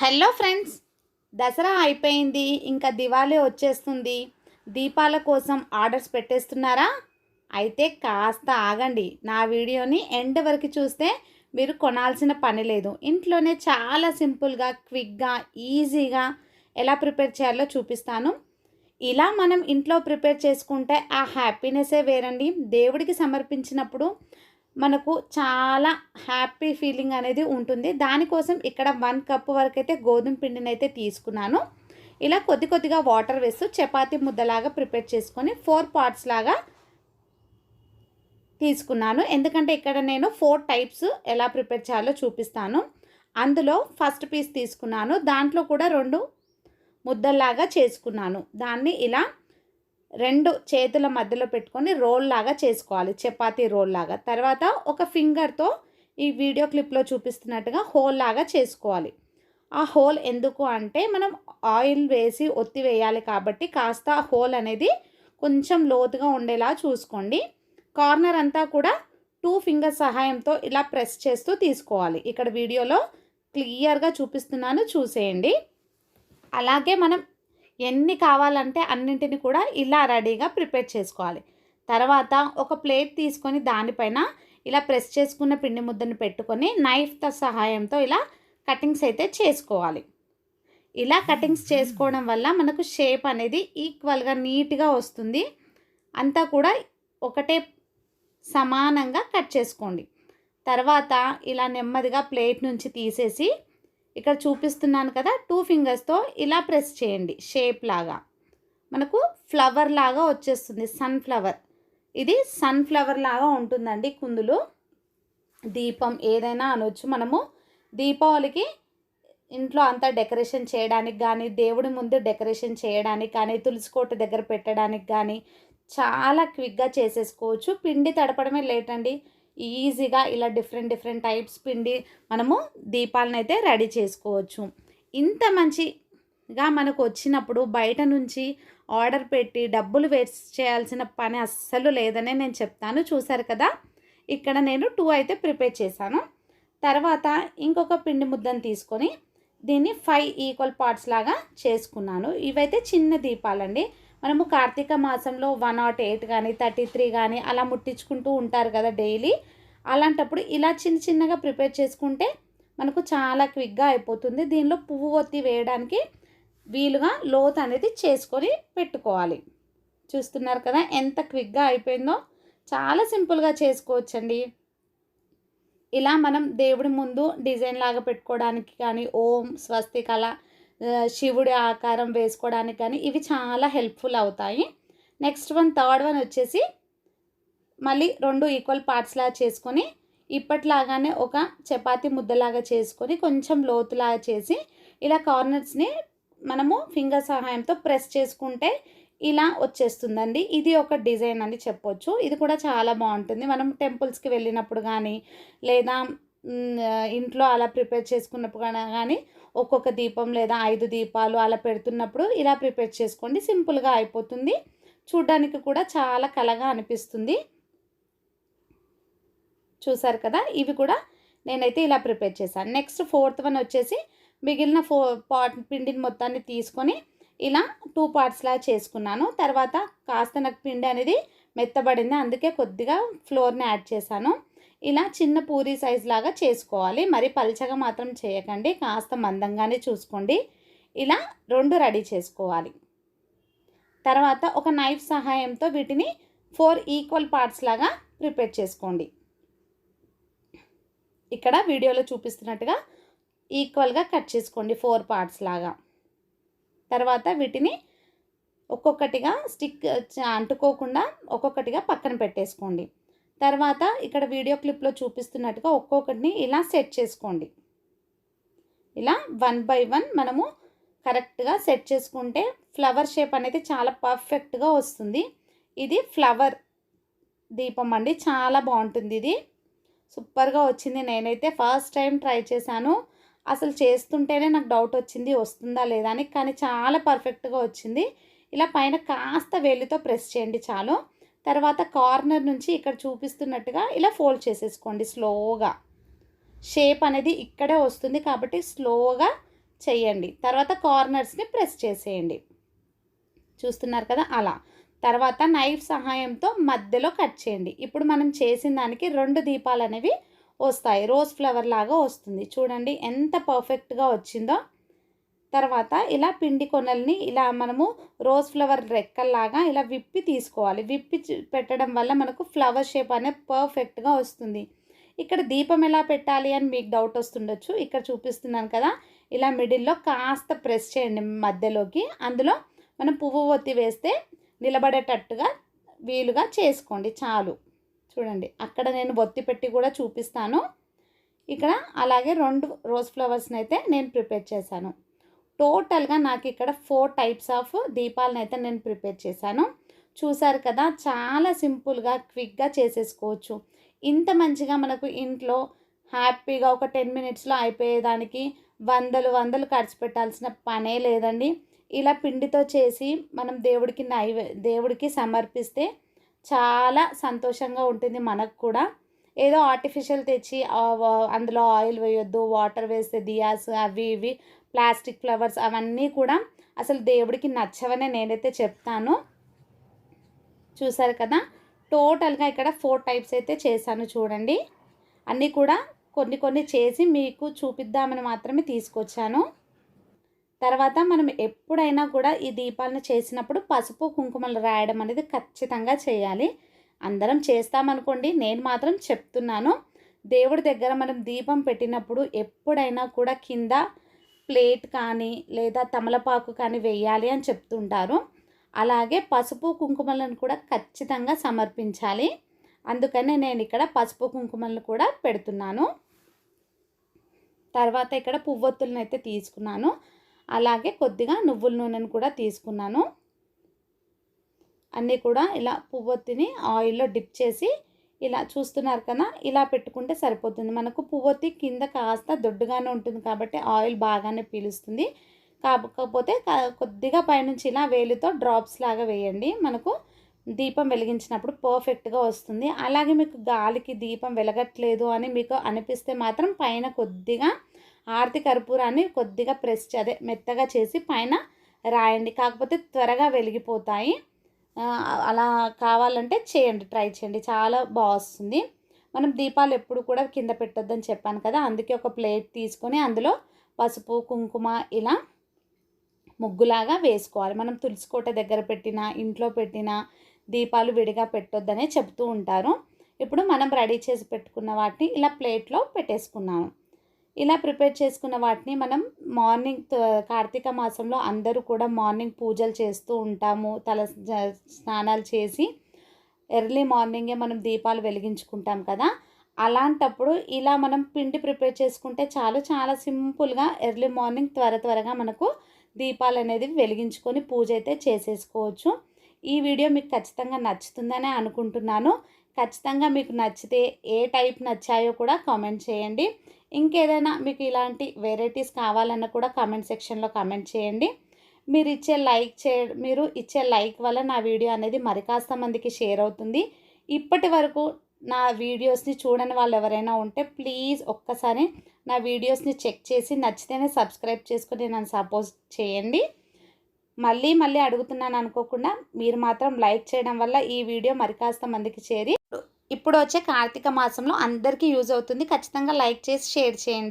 Hello friends Dasara అయిపోయింది ఇంకా దివాళీ వచ్చేస్తుంది. దీపాల కోసం ఆర్డర్స్ పెట్టేస్తున్నారా? అయితే కాస్త ఆగండి నా వీడియోని ఎండ్ వరకు చూస్తే మీరు కొనాల్సిన పని లేదు. ఇంట్లోనే చాలా సింపుల్గా క్విక్గా ఈజీగా ఎలా ప్రిపేర్ చేయాలో చూపిస్తాను. ఇలా మనం ఇంట్లో ప్రిపేర్ చేసుకుంటే ఆ హ్యాపీనెస్సే వేరండి. దేవుడికి సమర్పించినప్పుడు మనకు చాలా హ్యాపీ ఫీలింగ్ అనేది ఉంటుంది. దానికోసం ఇక్కడ వన్ కప్ వరకు అయితే గోధుమ పిండిని అయితే తీసుకున్నాను. ఇలా కొద్ది కొద్దిగా వాటర్ వేస్తూ చపాతీ ముద్దలాగా ప్రిపేర్ చేసుకొని ఫోర్ పార్ట్స్ లాగా తీసుకున్నాను. ఎందుకంటే ఇక్కడ నేను ఫోర్ టైప్స్ ఎలా ప్రిపేర్ చేయాలో చూపిస్తాను. అందులో ఫస్ట్ పీస్ తీసుకున్నాను. దాంట్లో కూడా రెండు ముద్దల్లాగా చేసుకున్నాను. దాన్ని ఇలా రెండు చేతుల మధ్యలో పెట్టుకొని రోల్ లాగా చేసుకోవాలి చపాతీ రోల్ లాగా. తర్వాత ఒక ఫింగర్తో ఈ వీడియో క్లిప్లో చూపిస్తున్నట్టుగా హోల్ లాగా చేసుకోవాలి. ఆ హోల్ ఎందుకు అంటే మనం ఆయిల్ వేసి ఒత్తి వేయాలి కాబట్టి కాస్త ఆ హోల్ అనేది కొంచెం లోతుగా ఉండేలా చూసుకోండి. కార్నర్ అంతా కూడా టూ ఫింగర్ సహాయంతో ఇలా ప్రెస్ చేస్తూ తీసుకోవాలి. ఇక్కడ వీడియోలో క్లియర్గా చూపిస్తున్నాను చూసేయండి. అలాగే మనం ఎన్ని కావాలంటే అన్నింటిని కూడా ఇలా రెడీగా ప్రిపేర్ చేసుకోవాలి. తర్వాత ఒక ప్లేట్ తీసుకొని దానిపైన ఇలా ప్రెస్ చేసుకున్న పిండి ముద్దను పెట్టుకొని నైఫ్తో సహాయంతో ఇలా కటింగ్స్ అయితే చేసుకోవాలి. ఇలా కటింగ్స్ చేసుకోవడం వల్ల మనకు షేప్ అనేది ఈక్వల్గా నీట్గా వస్తుంది. అంతా కూడా ఒకటే సమానంగా కట్ చేసుకోండి. తర్వాత ఇలా నెమ్మదిగా ప్లేట్ నుంచి తీసేసి ఇక్కడ చూపిస్తున్నాను కదా టూ ఫింగర్స్తో ఇలా ప్రెస్ చేయండి షేప్ లాగా. మనకు ఫ్లవర్ లాగా వచ్చేస్తుంది సన్ఫ్లవర్ ఇది సన్ఫ్లవర్ లాగా ఉంటుందండి కుందులు. దీపం ఏదైనా అనొచ్చు. మనము దీపావళికి ఇంట్లో అంతా డెకరేషన్ చేయడానికి కానీ దేవుడి ముందు డెకరేషన్ చేయడానికి కానీ తులసి కోట దగ్గర పెట్టడానికి కానీ చాలా క్విక్గా చేసేసుకోవచ్చు. పిండి తడపడమే లేట్ అండి ఈజీగా ఇలా డిఫరెంట్ డిఫరెంట్ టైప్స్ పిండి మనము దీపాలను అయితే రెడీ చేసుకోవచ్చు. ఇంత మంచిగా మనకు వచ్చినప్పుడు బయట నుంచి ఆర్డర్ పెట్టి డబ్బులు వేస్ట్ చేయాల్సిన పని అస్సలు లేదనే నేను చెప్తాను. చూసారు కదా? ఇక్కడ నేను టూ అయితే ప్రిపేర్ చేశాను. తర్వాత ఇంకొక పిండి ముద్దను తీసుకొని దీన్ని ఫైవ్ ఈక్వల్ పార్ట్స్ లాగా చేసుకున్నాను. ఇవైతే చిన్న దీపాలండి. మనము కార్తీక మాసంలో వన్ నాట్ ఎయిట్ కానీ థర్టీ త్రీ కానీ అలా ముట్టించుకుంటూ ఉంటారు కదా డైలీ. అలాంటప్పుడు ఇలా చిన్న చిన్నగా ప్రిపేర్ చేసుకుంటే మనకు చాలా క్విక్గా అయిపోతుంది. దీనిలో పువ్వు ఒత్తి వేయడానికి వీలుగా లోత్ అనేది చేసుకొని పెట్టుకోవాలి. చూస్తున్నారు కదా ఎంత క్విక్గా అయిపోయిందో. చాలా సింపుల్గా చేసుకోవచ్చండి. ఇలా మనం దేవుడి ముందు డిజైన్ లాగా పెట్టుకోవడానికి కానీ ఓం స్వస్తిక్ శివుడి ఆకారం వేసుకోవడానికి కానీ ఇవి చాలా హెల్ప్ఫుల్ అవుతాయి. నెక్స్ట్ వన్ థర్డ్ వన్ వచ్చేసి మళ్ళీ రెండు ఈక్వల్ పార్ట్స్లా చేసుకొని ఇప్పట్లాగానే ఒక చపాతి ముద్దలాగా చేసుకొని కొంచెం లోతులాగా చేసి ఇలా కార్నర్స్ని మనము ఫింగర్ సహాయంతో ప్రెస్ చేసుకుంటే ఇలా వచ్చేస్తుందండి. ఇది ఒక డిజైన్ అని చెప్పొచ్చు. ఇది కూడా చాలా బాగుంటుంది. మనం టెంపుల్స్కి వెళ్ళినప్పుడు కానీ లేదా ఇంట్లో అలా ప్రిపేర్ చేసుకున్నప్పుడు కానీ ఒక్కొక్క దీపం లేదా ఐదు దీపాలు అలా పెడుతున్నప్పుడు ఇలా ప్రిపేర్ చేసుకోండి. సింపుల్గా అయిపోతుంది. చూడ్డానికి కూడా చాలా కలగా అనిపిస్తుంది. చూసారు కదా? ఇవి కూడా నేనైతే ఇలా ప్రిపేర్ చేశాను. నెక్స్ట్ ఫోర్త్ వన్ వచ్చేసి మిగిలిన ఫో పాట్ పిండిని మొత్తాన్ని తీసుకొని ఇలా టూ పార్ట్స్లా చేసుకున్నాను. తర్వాత కాస్త నాకు పిండి అనేది మెత్తబడింది. అందుకే కొద్దిగా ఫ్లోర్ని యాడ్ చేశాను. ఇలా చిన్న పూరి సైజ్ లాగా చేసుకోవాలి. మరి పల్చగా మాత్రం చేయకండి. కాస్త మందంగానే చూసుకోండి. ఇలా రెండు రెడీ చేసుకోవాలి. తర్వాత ఒక నైఫ్ సహాయంతో వీటిని ఫోర్ ఈక్వల్ పార్ట్స్ లాగా ప్రిపేర్ చేసుకోండి. ఇక్కడ వీడియోలో చూపిస్తున్నట్టుగా ఈక్వల్గా కట్ చేసుకోండి ఫోర్ పార్ట్స్ లాగా. తర్వాత వీటిని ఒక్కొక్కటిగా స్టిక్ అంటుకోకుండా ఒక్కొక్కటిగా పక్కన పెట్టేసుకోండి. తర్వాత ఇక్కడ వీడియో క్లిప్లో చూపిస్తున్నట్టుగా ఒక్కొక్కటిని ఇలా సెట్ చేసుకోండి. ఇలా వన్ బై వన్ మనము కరెక్ట్గా సెట్ చేసుకుంటే ఫ్లవర్ షేప్ అనేది చాలా పర్ఫెక్ట్గా వస్తుంది. ఇది ఫ్లవర్ దీపం అండి చాలా బాగుంటుంది ఇది. సూపర్గా వచ్చింది. నేనైతే ఫస్ట్ టైం ట్రై చేశాను. అసలు చేస్తుంటేనే నాకు డౌట్ వచ్చింది వస్తుందా లేదా అని కానీ చాలా పర్ఫెక్ట్గా వచ్చింది. ఇలా పైన కాస్త వేలితో ప్రెస్ చేయండి చాలు. తర్వాత కార్నర్ నుంచి ఇక్కడ చూపిస్తున్నట్టుగా ఇలా ఫోల్డ్ చేసేసుకోండి స్లోగా. షేప్ అనేది ఇక్కడే వస్తుంది కాబట్టి స్లోగా చేయండి. తర్వాత కార్నర్స్ని ప్రెస్ చేసేయండి. చూస్తున్నారు కదా అలా. తర్వాత నైఫ్ సహాయంతో మధ్యలో కట్ చేయండి. ఇప్పుడు మనం చేసిన దానికి రెండు దీపాలు అనేవి వస్తాయి. రోజ్ ఫ్లవర్ లాగా వస్తుంది. చూడండి ఎంత పర్ఫెక్ట్గా వచ్చిందో. తర్వాత ఇలా పిండి కొనల్ని ఇలా మనము రోజ్ ఫ్లవర్ రెక్కల్లాగా ఇలా విప్పి తీసుకోవాలి. విప్పి పెట్టడం వల్ల మనకు ఫ్లవర్ షేప్ అనేది పర్ఫెక్ట్గా వస్తుంది. ఇక్కడ దీపం ఎలా పెట్టాలి అని మీకు డౌట్ వస్తుండొచ్చు. ఇక్కడ చూపిస్తున్నాను కదా. ఇలా మిడిల్లో కాస్త ప్రెస్ చేయండి మధ్యలోకి. అందులో మనం పువ్వు ఒత్తి వేస్తే నిలబడేటట్టుగా వీలుగా చేసుకోండి చాలు. చూడండి అక్కడ నేను ఒత్తి పెట్టి కూడా చూపిస్తాను. ఇక్కడ అలాగే రెండు రోజ్ ఫ్లవర్స్ని అయితే నేను ప్రిపేర్ చేశాను. టోటల్గా నాకు ఇక్కడ ఫోర్ టైప్స్ ఆఫ్ దీపాలను అయితే నేను ప్రిపేర్ చేశాను. చూసారు కదా చాలా సింపుల్గా క్విక్గా చేసేసుకోవచ్చు. ఇంత మంచిగా మనకు ఇంట్లో హ్యాపీగా ఒక టెన్ మినిట్స్లో అయిపోయేదానికి వందలు వందలు ఖర్చు పెట్టాల్సిన పనే లేదండి. ఇలా పిండితో చేసి మనం దేవుడికి నైవే దేవుడికి సమర్పిస్తే చాలా సంతోషంగా ఉంటుంది మనకు కూడా. ఏదో ఆర్టిఫిషియల్ తెచ్చి అందులో ఆయిల్ వేయొద్దు వాటర్ వేస్తే దియాస్ అవి ఇవి ప్లాస్టిక్ ఫ్లవర్స్ అవన్నీ కూడా అసలు దేవుడికి నచ్చవనే నేనైతే చెప్తాను. చూసారు కదా? టోటల్గా ఇక్కడ ఫోర్ టైప్స్ అయితే చేశాను చూడండి. అన్నీ కూడా కొన్ని కొన్ని చేసి మీకు చూపిద్దామని మాత్రమే తీసుకొచ్చాను. తర్వాత మనం ఎప్పుడైనా కూడా ఈ దీపాలను చేసినప్పుడు పసుపు కుంకుమలు రాయడం అనేది ఖచ్చితంగా చేయాలి. అందరం చేస్తామనుకోండి నేను మాత్రం చెప్తున్నాను. దేవుడి దగ్గర మనం దీపం పెట్టినప్పుడు ఎప్పుడైనా కూడా కింద ప్లేట్ కానీ లేదా తమలపాకు కానీ వేయాలి అని చెప్తుంటారు. అలాగే పసుపు కుంకుమలను కూడా ఖచ్చితంగా సమర్పించాలి. అందుకనే నేను ఇక్కడ పసుపు కుంకుమలను కూడా పెడుతున్నాను. తర్వాత ఇక్కడ పువ్వొత్తులను అయితే తీసుకున్నాను. అలాగే కొద్దిగా నువ్వుల నూనెను కూడా తీసుకున్నాను. అన్నీ కూడా ఇలా పువ్వొత్తిని ఆయిల్లో డిప్ చేసి ఇలా చూస్తున్నారు కదా ఇలా పెట్టుకుంటే సరిపోతుంది. మనకు పువ్వొత్తి కింద కాస్త దొడ్డుగానే ఉంటుంది కాబట్టి ఆయిల్ బాగానే పీలుస్తుంది. కాకపోతే కొద్దిగా పైనుంచి ఇలా వేలితో డ్రాప్స్ లాగా వేయండి. మనకు దీపం వెలిగించినప్పుడు పర్ఫెక్ట్గా వస్తుంది. అలాగే మీకు గాలికి దీపం వెలగట్లేదు అని మీకు అనిపిస్తే మాత్రం పైన కొద్దిగా ఆర్తి కర్పూరాన్ని కొద్దిగా ప్రెస్ అదే మెత్తగా చేసి పైన రాయండి. కాకపోతే త్వరగా వెలిగిపోతాయి. అలా కావాలంటే చేయండి ట్రై చేయండి. చాలా బాగా వస్తుంది మనం దీపాలు ఎప్పుడు కూడా కింద పెట్టొద్దని చెప్పాను కదా అందుకే ఒక ప్లేట్ తీసుకొని అందులో పసుపు కుంకుమ ఇలా ముగ్గులాగా వేసుకోవాలి. మనం తులసికోట దగ్గర పెట్టిన ఇంట్లో పెట్టిన దీపాలు విడిగా పెట్టొద్దనే చెప్తూ ఉంటారు. ఇప్పుడు మనం రెడీ చేసి పెట్టుకున్న వాటిని ఇలా ప్లేట్లో పెట్టేసుకున్నాము. ఇలా ప్రిపేర్ చేసుకున్న వాటిని మనం మార్నింగ్ కార్తీక మాసంలో అందరూ కూడా మార్నింగ్ పూజలు చేస్తూ ఉంటాము. తల స్నానాలు చేసి ఎర్లీ మార్నింగే మనం దీపాలు వెలిగించుకుంటాం కదా. అలాంటప్పుడు ఇలా మనం పిండి ప్రిపేర్ చేసుకుంటే చాలు. చాలా సింపుల్గా ఎర్లీ మార్నింగ్ త్వర త్వరగా మనకు దీపాలు అనేది వెలిగించుకొని పూజ అయితే చేసేసుకోవచ్చు. ఈ వీడియో మీకు ఖచ్చితంగా నచ్చుతుందనే అనుకుంటున్నాను. ఖచ్చితంగా మీకు నచ్చితే ఏ టైప్ నచ్చాయో కూడా కామెంట్ చేయండి. ఇంకేదైనా మీకు ఇలాంటి వెరైటీస్ కావాలన్నా కూడా కామెంట్ సెక్షన్లో కామెంట్ చేయండి. మీరు ఇచ్చే లైక్ చే మీరు ఇచ్చే లైక్ వల్ల నా వీడియో అనేది మరి కాస్త మందికి షేర్ అవుతుంది. ఇప్పటి వరకు నా వీడియోస్ని చూడని వాళ్ళు ఎవరైనా ఉంటే ప్లీజ్ ఒక్కసారి నా వీడియోస్ని చెక్ చేసి నచ్చితేనే సబ్స్క్రైబ్ చేసుకుని నన్ను సపోర్ట్ చేయండి. మళ్ళీ మళ్ళీ అడుగుతున్నాను అనుకోకుండా మీరు మాత్రం లైక్ చేయడం వల్ల ఈ వీడియో మరి కాస్త మందికి చేరి ఇప్పుడు వచ్చే కార్తీక మాసంలో అందరికీ యూజ్ అవుతుంది. ఖచ్చితంగా లైక్ చేసి షేర్ చేయండి.